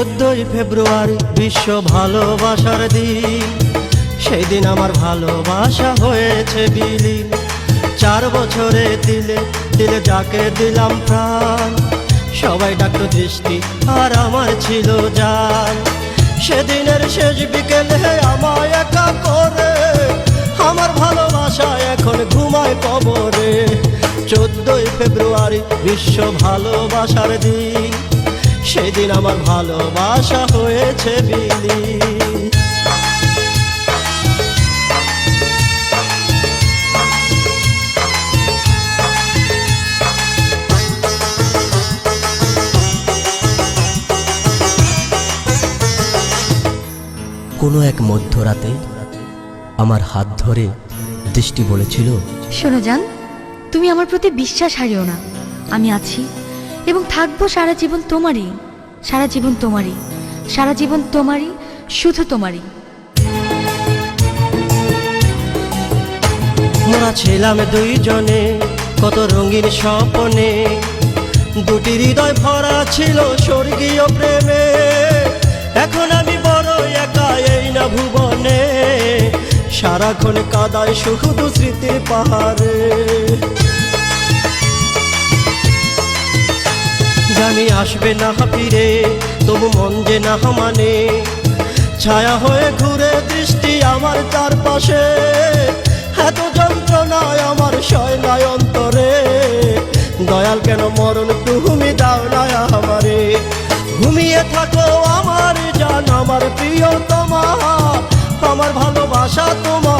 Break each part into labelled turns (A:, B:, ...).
A: চোদ্দই ফেব্রুয়ারি বিশ্ব ভালোবাসার দিন। সেই দিন আমার ভালোবাসা হয়েছে বিলীন। চার বছরে দিলে দিলে যাকে দিলাম প্রাণ। সবাই ডাক্তার দৃষ্টি, আর আমার ছিল জান। সেদিনের শেষ বিকেলে আমায় একা করে, আমার ভালোবাসা এখন ঘুমায় কবরে। চোদ্দই ফেব্রুয়ারি বিশ্ব ভালোবাসার দিন। সেই দিন আমার ভালোবাসা হয়েছে বিলীন কোনো এক মধ্যরাতে আমার হাত ধরে দৃষ্টি বলেছিল,
B: শোনো জান, তুমি আমার প্রতি বিশ্বাস হারিও না। আমি আছি। এবং থাকব সারা জীবন তোমারই, সারা জীবন তোমারই, সারা জীবন তোমারই, শুধু তোমারই।
A: মোরা ছিলাম দুইজনে, কত রঙিন স্বপনে। দুটি হৃদয় ভরা ছিল স্বর্গীয় প্রেমে। এখন আমি বড় একা এই না ভুবনে। সারাক্ষণ কাদায় শুধু স্মৃতির পাহাড়ে। জানি আসবে না ফিরে তবু মন যে না মানে। ছায়া হয়ে ঘুরে দৃষ্টি আমার চারপাশে, এত যন্ত্রণায় আমার শয়নায় অন্তরে। দয়াল কেন মরণ তুমি দাও না আমারে? ঘুমিয়ে থাকো আমার জান, আমার প্রিয় তোমা আমার ভালোবাসা তোমার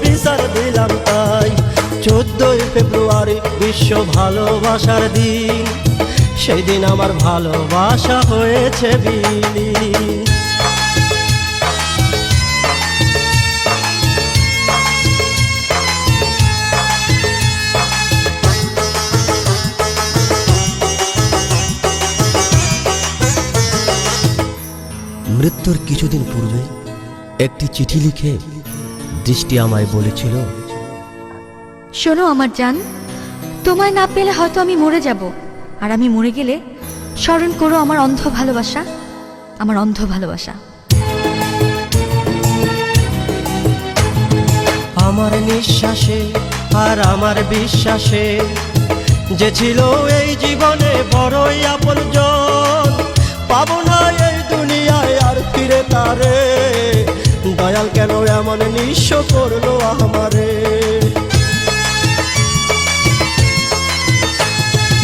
A: বিচার দিলাম তাই। চোদ্দই ফেব্রুয়ারি বিশ্ব ভালোবাসার দিন। সেই দিন আমার ভালোবাসা হয়েছে বিলীন। মৃত্যুর কিছুদিন পূর্বে একটি চিঠি লিখে দৃষ্টি আমায় বলেছিল।
B: শোনো আমার জান তোমায় না পেলে হয়তো আমি মরে যাব। আর আমি মরে গেলে স্মরণ করো আমার অন্ধ ভালোবাসা আমার অন্ধ ভালোবাসা।
A: আমার নিঃশ্বাসে আর আমার বিশ্বাসে যে ছিল এই জীবনে বড়ই আপনজন নিঃস্ব করল আমারে।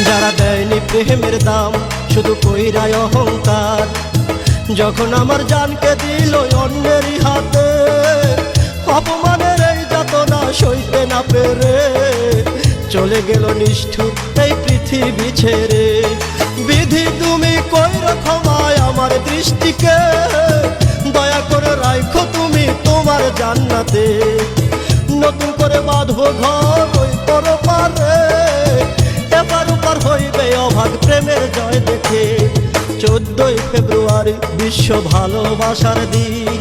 A: যারা দেয়নি প্রেমের দাম, শুধু কইরায় অহংকার। যখন আমার জানকে দিল অন্যেরই হাতে, অপমানের এই যাতনা সইতে না পেরে। চলে গেল নিষ্ঠুর এই পৃথিবী ছেড়ে। বিধি তুমি কই ক্ষমায় আমার দৃষ্টিকে। জান্নাতে নতুন করে বাঁধবো ঘর ওই পরপারে। এবার উপর হইবে অভাগ প্রেমের জয় দেখে। চোদ্দই ফেব্রুয়ারি বিশ্ব ভালোবাসার দিন।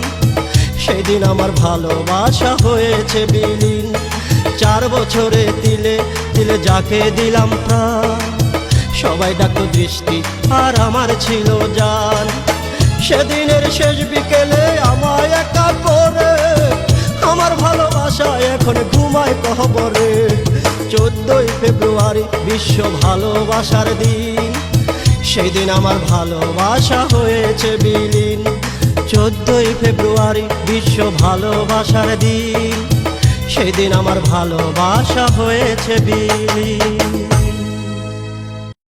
A: সেই দিন আমার ভালোবাসা হয়েছে বিলীন। চার বছরে দিলে দিলে যাকে দিলাম প্রাণ। সবাই ডাকতো দৃষ্টি আর আমার ছিল জান। সেদিনের শেষ বিকেলে আমায় এখন ঘুমায় কহবরে। চোদ্দই ফেব্রুয়ারি, বিশ্ব ভালোবাসার দিন। সেই দিন আমার ভালোবাসা হয়েছে বিলীন। চোদ্দই ফেব্রুয়ারি, বিশ্ব ভালোবাসার দিন। সেই দিন আমার ভালোবাসা হয়েছে বিলীন।